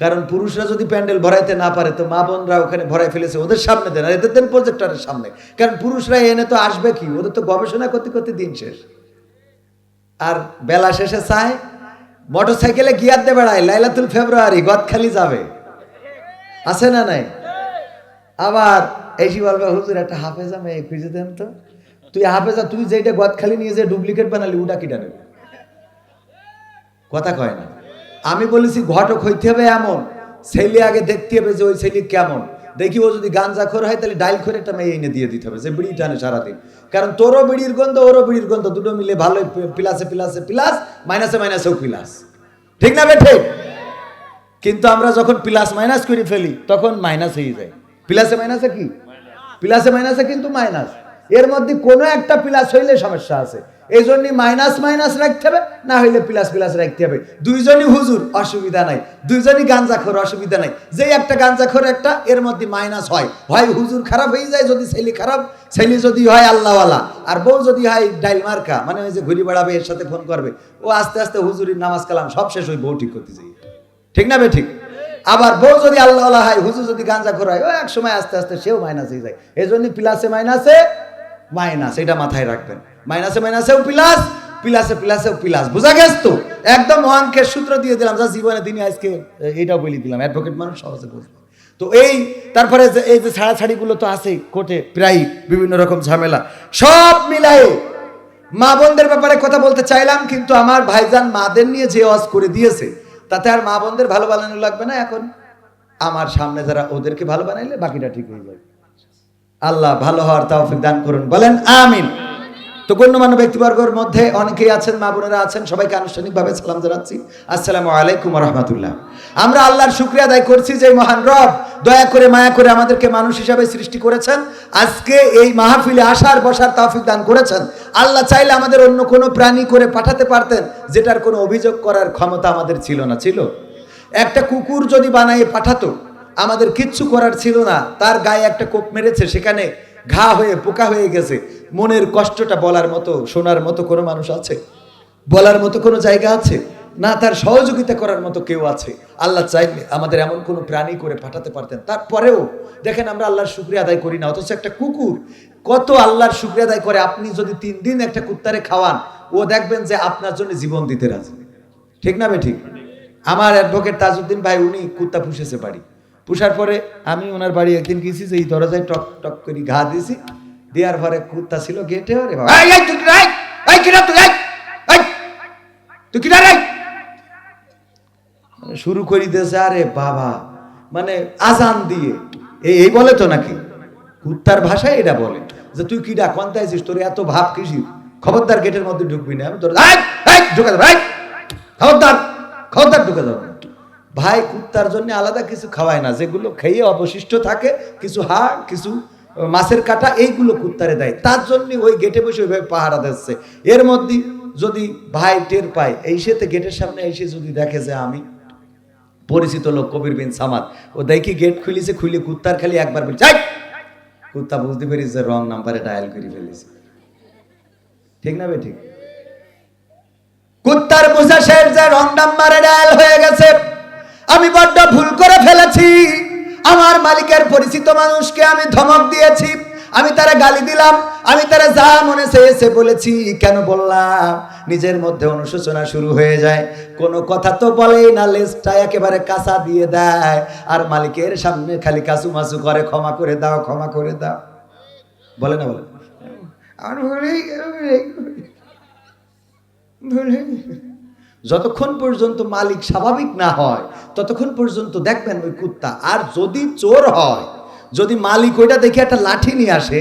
কারণ পুরুষরা যদি প্যান্ডেল ভরাইতে না পারে, তো মা বোনরা ওখানে ভরাই ফেলেছে, ওদের সামনে দেন, আর এদের দেন প্রজেক্টরের সামনে। কারণ পুরুষরা এনে তো আসবে কি? ওদের তো গবেষণা করতে করতে দিন শেষ। আর বেলা শেষে চায় মোটর সাইকেলে গিয়ার দে বেড়ায়, লাইলাতুল ফেব্রুয়ারি গদখালি যাবে। আছে না নাই? আবার এসি বলবে, হুজুর, একটা হাফেজা মেয়ে খুঁজে দেন তো। তুই হাফেজা, তুই যেটা গদখালি নিয়ে যে ডুপ্লিকেট বানালি, ওটা কিটা নেবে? কথা কয় না। আমি বলেছি, ঘটক হইতে হবে এমন। ছেলে আগে দেখতে হবে যে ওই ছেলে কেমন। দেখি ও যদি গাঞ্জা খোর হয়, তাহলে ডাইল করে একটা মেয়ে এনে দিয়ে দিতে হবে, যে বিড়ি টানে সারাদিন। কারণ তোরও বিড়ির গন্ধ, ওরও বিড়ির গন্ধ, দুটো মিলে ভালো প্লাসে প্লাসে প্লাস মাইনাসে মাইনাসেও প্লাস ঠিক না বেঠে কিন্তু আমরা যখন প্লাস মাইনাস করে ফেলি, তখন মাইনাস হয়ে যায়। প্লাসে মাইনাসে কি? প্লাসে মাইনাসে কিন্তু মাইনাস এর মধ্যে কোনো একটা প্লাস হইলে সমস্যা আছে। এই মাইনাস মাইনাস রাখতে হবে, না হইলে প্লাস প্লাস রাখতে হবে। দুইজনই হুজুর, অসুবিধা নাই। দুইজনই গাঞ্জাখোর অসুবিধা নাই। যেই একটা গাঞ্জাখোর একটা, এর মধ্যে মাইনাস হয়। হয় হুজুর খারাপ হয়ে যায়, যদি ছেলে খারাপ, ছেলে যদি হয় আল্লাহওয়ালা। আর বউ যদি হয় ডাইল মার্কা মানে ওই যে ঘুরি বেড়াবে, এর সাথে ফোন করবে। ও আস্তে আস্তে হুজুরির নামাজ কালাম সব শেষ ওই বউ ঠিক করতে যাই ঠিক না বে ঠিক? আবার বউ যদি আল্লাহ হয়, হুজুর যদি গাঞ্জা খোর হয়, ও এক সময় আস্তে আস্তে সেও মাইনাস হয়ে যায়। এই জন্য প্লাসে মাইনাসে মাইনাস এটা মাথায় রাখবেন। মাইনাসে মাইনাসেও প্লাস, প্লাসে প্লাসেও প্লাস। বোঝা গেছ তো? একদম অঙ্কের সূত্র দিয়ে দিলাম, যা জীবনে তিনি আজকে এইটাও বলে দিলাম অ্যাডভোকেট মানুষ সহজে বুঝবে। তো এই, তারপরে যে, এই যে ছাড়াছাড়িগুলো তো আছেই কোর্টে, প্রায় বিভিন্ন রকম ঝামেলা। সব মিলায়ে মা বোনদের ব্যাপারে কথা বলতে চাইলাম, কিন্তু আমার ভাইজান মাদের নিয়ে যে ওয়াজ করে দিয়েছে, তাতে আর মা বোনদের ভালো বানানো লাগবে না এখন? আমার সামনে যারা ওদেরকে ভালো বানাইলে বাকিটা ঠিক হয়ে যাবে। আল্লাহ ভালো হওয়ার তৌফিক দান করুন, বলেন আমিন। তো গণ্যমান্য ব্যক্তিবর্গের মধ্যে অনেকেই আছেন, মা বোনেরা আছেন, সবাইকে আনুষ্ঠানিকভাবে সালাম জানাচ্ছি। আসসালামু আলাইকুম রহমতুল্লাহ। আমরা আল্লাহর শুক্রিয়া আদায় করছি যে মহান রব দয়া করে, মায়া করে আমাদেরকে মানুষ হিসাবে সৃষ্টি করেছেন। আজকে এই মাহফিলে আসার, বসার তৌফিক দান করেছেন। আল্লাহ চাইলে আমাদের অন্য কোনো প্রাণী করে পাঠাতে পারতেন, যেটার কোনো অভিযোগ করার ক্ষমতা আমাদের ছিল না, ছিল? একটা কুকুর যদি বানাইয়ে পাঠাতো, আমাদের কিচ্ছু করার ছিল না। তার গায়ে একটা কোপ মেরেছে, সেখানে ঘা হয়ে, পোকা হয়ে গেছে। মনের কষ্টটা বলার মতো, শোনার মতো কোনো মানুষ আছে? বলার মতো কোনো জায়গা আছে? না, তার সহযোগিতা করার মতো কেউ আছে? আল্লাহ চাইলে আমাদের এমন কোনো প্রাণী করে পাঠাতে পারতেন। তারপরেও দেখেন আমরা আল্লাহর শুক্রিয়া আদায় করি না, অথচ একটা কুকুর কত আল্লাহর শুক্রিয়া আদায় করে, আপনি যদি তিন দিন একটা কুত্তারে খাওয়ান, ও দেখবেন যে আপনার জন্য জীবন দিতে রাজি। ঠিক না বে ঠিক? আমার অ্যাডভোকেট তাজউদ্দিন ভাই, উনি কুত্তা পুষেছে বাড়ি। পুষার পরে আমি ওনার বাড়ি একদিন গেছি যে এই দরজায় টক টক করে ঘা দিয়েছি দেওয়ার পরে কুত্তা ছিল গেটে আরে বাবা। তুই? মানে শুরু করি দিয়েছে আরে বাবা মানে আজান দিয়ে। এই এই বলে তো নাকি? কুত্তার ভাষায় এটা বলে। যে তুই কি ডাক কোনটা আছিস? তোর এত ভাব কিসির? খবরদার গেটের মধ্যে ঢুকবি না। আমি তোর ঢুকে যাব খবরদার খবরদার ঢুকে যাব। ভাই, কুত্তার জন্য আলাদা কিছু খাওয়ায় না। যেগুলো খেয়ে অবশিষ্ট থাকে, কিছু হাড়, কিছু মাছের কাটা, এইগুলো কুত্তারে দেয়। তার জন্য ওই গেটে বসে ওইভাবে পাহারা দিচ্ছে। এর মধ্যে যদি ভাই টের পায়, এই সেতে গেটের সামনে এসে যদি দেখে যে আমি পরিচিত লোক, কবির বিন সামাদ, ও দেখি গেট খুলিছে, খুলে কুত্তার খালি একবার বলছে কুত্তা বুঝতে পেরেছে রং নাম্বারে ডায়াল করে ফেলেছে। ঠিক না বে ঠিক? কুত্তার বুঝা শেষ যে রং নাম্বারে আমি বড্ড ভুল করে ফেলেছি। আমার মালিকের পরিচিত মানুষকে আমি ধমক দিয়েছি। আমি তারা গালি দিলাম। আমি তারা যা মনে চেয়েছে বলেছি কেন বললাম? নিজের মধ্যে অনুশোচনা শুরু হয়ে যায়। কোনো কথা তো বলেই না লেজটা একেবারে কাঁচা দিয়ে দেয়। আর মালিকের সামনে খালি কাসু মাসু করে ক্ষমা করে দাও ক্ষমা করে দাও। বলে না বলে আমার ভুলেই গেল, যতক্ষণ পর্যন্ত মালিক স্বাভাবিক না হয়, ততক্ষণ পর্যন্ত দেখবেন ওই কুত্তা। আর যদি চোর হয়, যদি মালিক ওইটা দেখে একটা লাঠি নিয়ে আসে,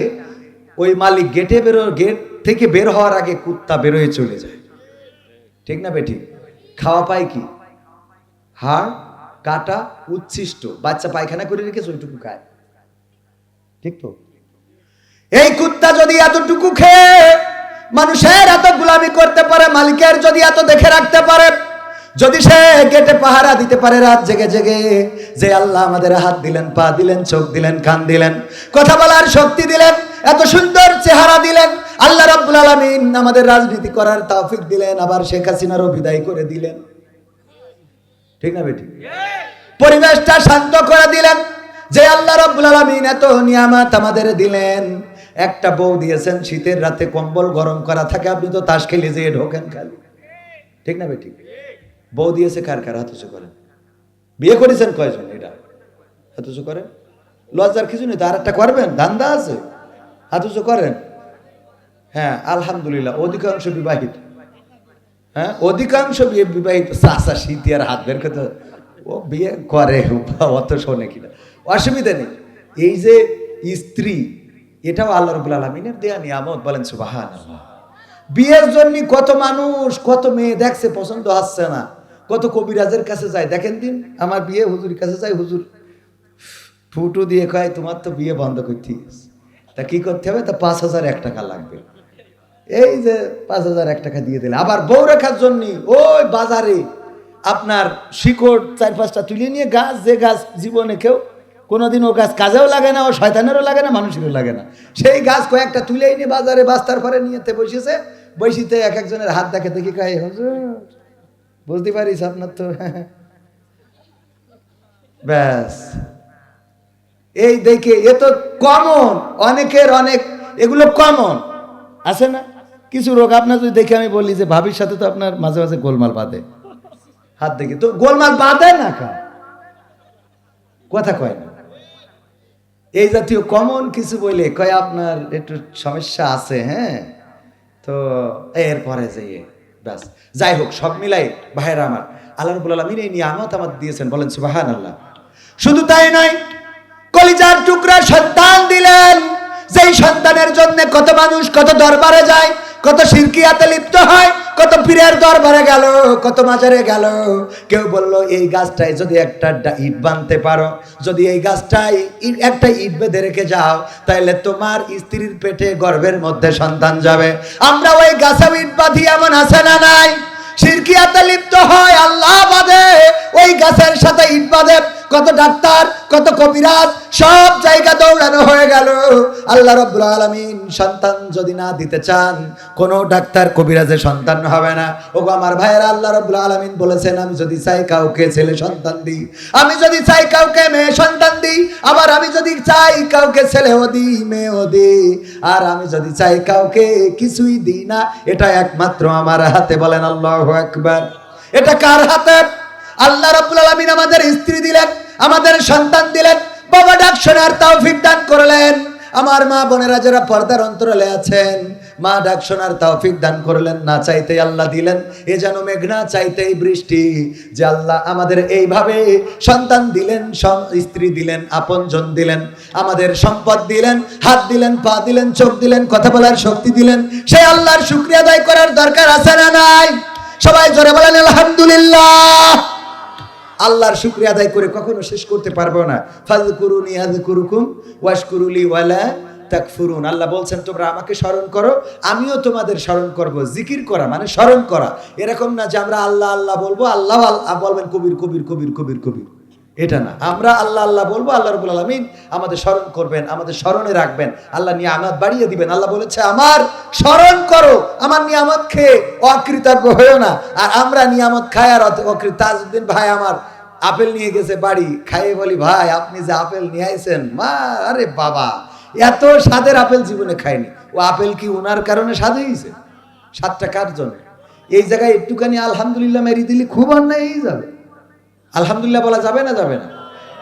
ওই মালিক গেটে বেরো গেট থেকে বের হওয়ার আগে কুত্তা বেরোয় চলে যায়। ঠিক না বেঠিক? খাওয়া পায় কি? হাড়, কাটা উচ্ছিষ্ট। বাচ্চা পায়খানা করে রেখেছে, ওইটুকু খায়। ঠিক তো? এই কুত্তা যদি এতটুকু খেয়ে মানুষের এত গুলামি করতে পারে, মালিকের যদি এত দেখে রাখতে পারে, যদি সে গেটে পাহারা দিতে পারে রাত জেগে জেগে, যে আল্লাহ আমাদের হাত দিলেন, পা দিলেন, চোখ দিলেন, কান দিলেন, কথা বলার শক্তি দিলেন, এত সুন্দর চেহারা দিলেন, আল্লাহ রাব্বুল আলামিন আমাদের রাজনীতি করার তৌফিক দিলেন, আবার শেখ হাসিনারও বিদায় করে দিলেন। ঠিক না বেটি? পরিবেশটা শান্ত করে দিলেন, যে আল্লাহ রব্বুল আলামিন এত নিয়ামত আমাদের দিলেন। একটা বউ দিয়েছেন, শীতের রাতে কম্বল গরম করা থাকে, আপনি তো তাস খেলে যেয়ে ঢোকেন খালি। ঠিক না বেটি? বউ দিয়েছে কার কার? হাত করেন। বিয়ে করেছেন কয়জন এটা? হাত করেন? লজ্জার কিছু নেই তার একটা করবেন? ধান্দা আছে? হাত করেন? হ্যাঁ আলহামদুলিল্লাহ, অধিকাংশ বিবাহিত। হ্যাঁ অধিকাংশ বিয়ে বিবাহিত। চাষা শীতে আর হাত বের করতে ও বিয়ে করে অত শোনে কিনা। অসুবিধা নেই। এই যে স্ত্রী এটাও আল্লাহ রবুল আলমিনের দেয়া নিয়ামত, বলেন সুবাহান বিয়ের জন্য কত মানুষ, কত মেয়ে দেখছে, পছন্দ আসছে না। কত কবিরাজের কাছে যায়। দেখেন দিন, আমার বিয়ে হুজুরের কাছে যায় হুজুর। ফুটো দিয়ে কয়, তোমার তো বিয়ে বন্ধ করতে তা কি করতে হবে? তা পাঁচ হাজার এক টাকা লাগবে। এই যে পাঁচ হাজার এক টাকা দিয়ে দিলে। আবার বউ রাখার জন্য, ওই বাজারে আপনার শিকড় চার পাঁচটা তুলে নিয়ে গাছ, যে গাছ জীবনে কেউ কোনোদিন ও গাছ কাজেও লাগে না, ও শয়তানেরও লাগে না, মানুষেরও লাগে না। সেই গাছ কয়েকটা তুলে এনে বাজারে বাস্তার পরে নিয়েতে বসেছে। বসিতে এক একজনের হাত দেখে দেখি কাই বুঝতে পারিস আপনার তো? ব্যাস। এই দেখে এ তো কমন, অনেকের অনেক, এগুলো কমন। আছে না? কিছু রোগ আপনার যদি দেখে আমি বলি যে ভাবির সাথে তো আপনার মাঝে মাঝে গোলমাল বাঁধে। হাত দেখে। তো গোলমাল বাঁধে না কথা কয় না। এই জাতীয় কমন কিছু বলে কয়, আপনার একটু সমস্যা আছে হ্যাঁ? তো এরপরে যে ব্যাস। যাই হোক, সব মিলাই, ভাইয়েরা আমার, আল্লাহ রবুল আলমিন এই নিয়ামত আমার দিয়েছেন, বলেন সুবাহান আল্লাহ শুধু তাই নয়, কলিজার টুকরা সন্তান দিলেন। যেই সন্তানের জন্য কত মানুষ, কত দরবারে যায়, কত শিরকিয়াতে লিপ্ত হয় কত পীরের দরবারে গেল, কত মাজারে গেল। কেউ বলল, এই গাছটায় যদি একটা ইট বানতে পারো, যদি এই গাছটায় একটা ইট বেঁধে রেখে যাও তাহলে তোমার স্ত্রীর পেটে গর্ভের মধ্যে সন্তান যাবে। আমরা ওই গাছে ইট বাঁধি, এমন আছে না নাই? শিরকিয়াতে লিপ্ত হয়, আল্লাহ বাদে ওই গাছের সাথে ইট বাঁধে কত ডাক্তার, কত কবিরাজ, সব জায়গা দৌড়ানো হয়ে গেল। আল্লাহ রব্বুল আলামিন সন্তান যদি না দিতে চান, কোন ডাক্তার কবিরাজের সন্তান হবে না। ওগো আমার ভাইয়েরা, আল্লাহ রব্বুল আলামিন বলেছেন, আমি যদি চাই কাউকে ছেলে সন্তান দিই, আমি যদি চাই কাউকে মেয়ে সন্তান দিই, আবার আমি যদি চাই কাউকে ছেলেও দিই, মেয়েও দিই, আর আমি যদি চাই কাউকে কিছুই দিই না, এটা একমাত্র আমার হাতে। বলেন আল্লাহ একবার এটা কার হাতে? আল্লাহ রাব্বুল আলামিন আমাদের স্ত্রী দিলেন। আমাদের সন্তান দিলেন। বাবা ডাক শোনার তৌফিক দান করলেন। আমার মা বোনেরা যারা পর্দার অন্তরালে আছেন, মা ডাক শোনার তৌফিক দান করলেন, না চাইতেই আল্লাহ দিলেন, এ যেন মেঘনা চাইতেই বৃষ্টি। যে আল্লাহ আমাদের এইভাবে সন্তান দিলেন স্ত্রী দিলেন, আপনজন দিলেন, আমাদের সম্পদ দিলেন, হাত দিলেন, পা দিলেন, চোখ দিলেন, কথা বলার শক্তি দিলেন সেই আল্লাহর শুক্রিয়া আদায় করার দরকার আছে না নাই? সবাই জোরে বলেন, আলহামদুলিল্লাহ। আল্লাহর শুক্রিয়া আদায় করে কখনো শেষ করতে পারব না। ফাজ কুরুনি আজ কুরুকুম ওয়াশকুরুলি ওয়ালা তাকফুরুন। আল্লাহ বলছেন, তোমরা আমাকে স্মরণ করো, আমিও তোমাদের স্মরণ করব। জিকির করা মানে স্মরণ করা। এরকম না যে আমরা আল্লাহ আল্লাহ বলব, আল্লাহ আল্লাহ বলবেন, কবির কবির কবির কবির কবির। এটা না। আমরা আল্লাহ আল্লাহ বলব, আল্লাহ রবুল আলমিন আমাদের স্মরণ করবেন, আমাদের স্মরণে রাখবেন। আল্লাহ নিয়ামত বাড়িয়ে দিবেন। আল্লাহ বলেছে, আমার স্মরণ করো, আমার নিয়ামত খেয়ে অকৃতজ্ঞ হয়েও না। আর আমরা নিয়ামত খাই আর অকৃত তাজউদ্দিন ভাই আমার আপেল নিয়ে গেছে বাড়ি, খাইয়ে বলি, ভাই, আপনি যে আপেল নিয়ে আইছেন, মা, আরে বাবা, এত স্বাদের আপেল জীবনে খায়নি ও আপেল কি ওনার কারণে স্বাদ হয়েছে স্বাদটা কার জন্য? এই জায়গায় একটুখানি আলহামদুলিল্লাহ মেরি দিলে খুব অন্যায় হয়ে যাবে। আলহামদুলিল্লাহ বলা যাবে না যাবে না?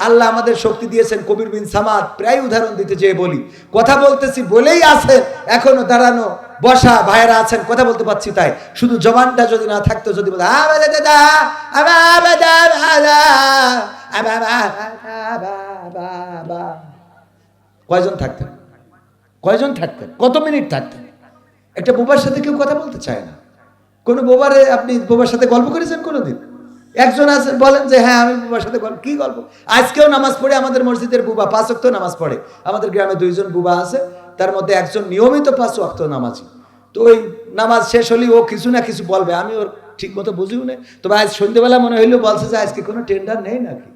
আল্লাহ আমাদের শক্তি দিয়েছেন, কবির বিন সামাদ, প্রায় উদাহরণ দিতে চেয়ে বলি, কথা বলতেছি বলেই আছেন এখনও দাঁড়ানো বসা, ভাইয়েরা আছেন, কথা বলতে পারছি তাই। শুধু জবানটা যদি না থাকতো, যদি। কয়জন থাকতেন? কয়জন থাকতেন? কত মিনিট থাকতেন? একটা বোবার সাথে কেউ কথা বলতে চায় না। কোনো বোবারে আপনি বোবার সাথে গল্প করেছেন কোনোদিন? একজন আছে বলেন যে হ্যাঁ আমি বুবার সাথে গল্প কি গল্প? আজকেও নামাজ পড়ে আমাদের মসজিদের বুবা, পাঁচ নামাজ পড়ে। আমাদের গ্রামে দুইজন বুবা আছে তার মধ্যে একজন নিয়মিত পাঁচ অক্ত নামাজি। তো ওই নামাজ শেষ হলেই ও কিছু না কিছু বলবে। আমি ওর ঠিক মতো বুঝিও না। তবে আজ সন্ধ্যেবেলা মনে হইল বলছে যে আজকে কোনো টেন্ডার নেই নাকি?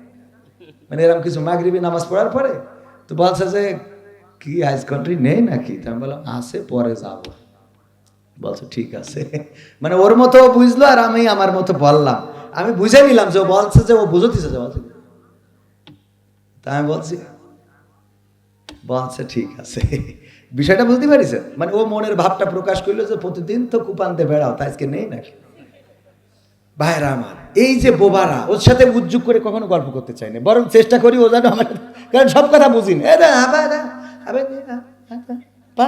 মানে এরকম কিছু মাগরিবি নামাজ পড়ার পরে? তো বলছে যে, কি আইস কান্ট্রি নেই নাকি? তো আমি বললাম আসে পরে যাব। বলছে, ঠিক আছে। মানে ওর মতো বুঝলো আর আমি আমার মতো বললাম। আমি বুঝে নিলাম যে ও বলছে যে ও বুঝতেছে যে বলছে, তা আমি বলছি বলছে ঠিক আছে। বিষয়টা বুঝতে পারিস মানে ও মনের ভাবটা প্রকাশ করল যে, প্রতিদিন তো কুপান্তে বেড়াও, তা আজকে নেই নাকি? ভাইরা আমার, এই যে বোবারা, ওর সাথে উজ্জুগ করে কখনো গল্প করতে চাই না। বরং চেষ্টা করি ও যেন আমার কারণ সব কথা বুঝিনি পা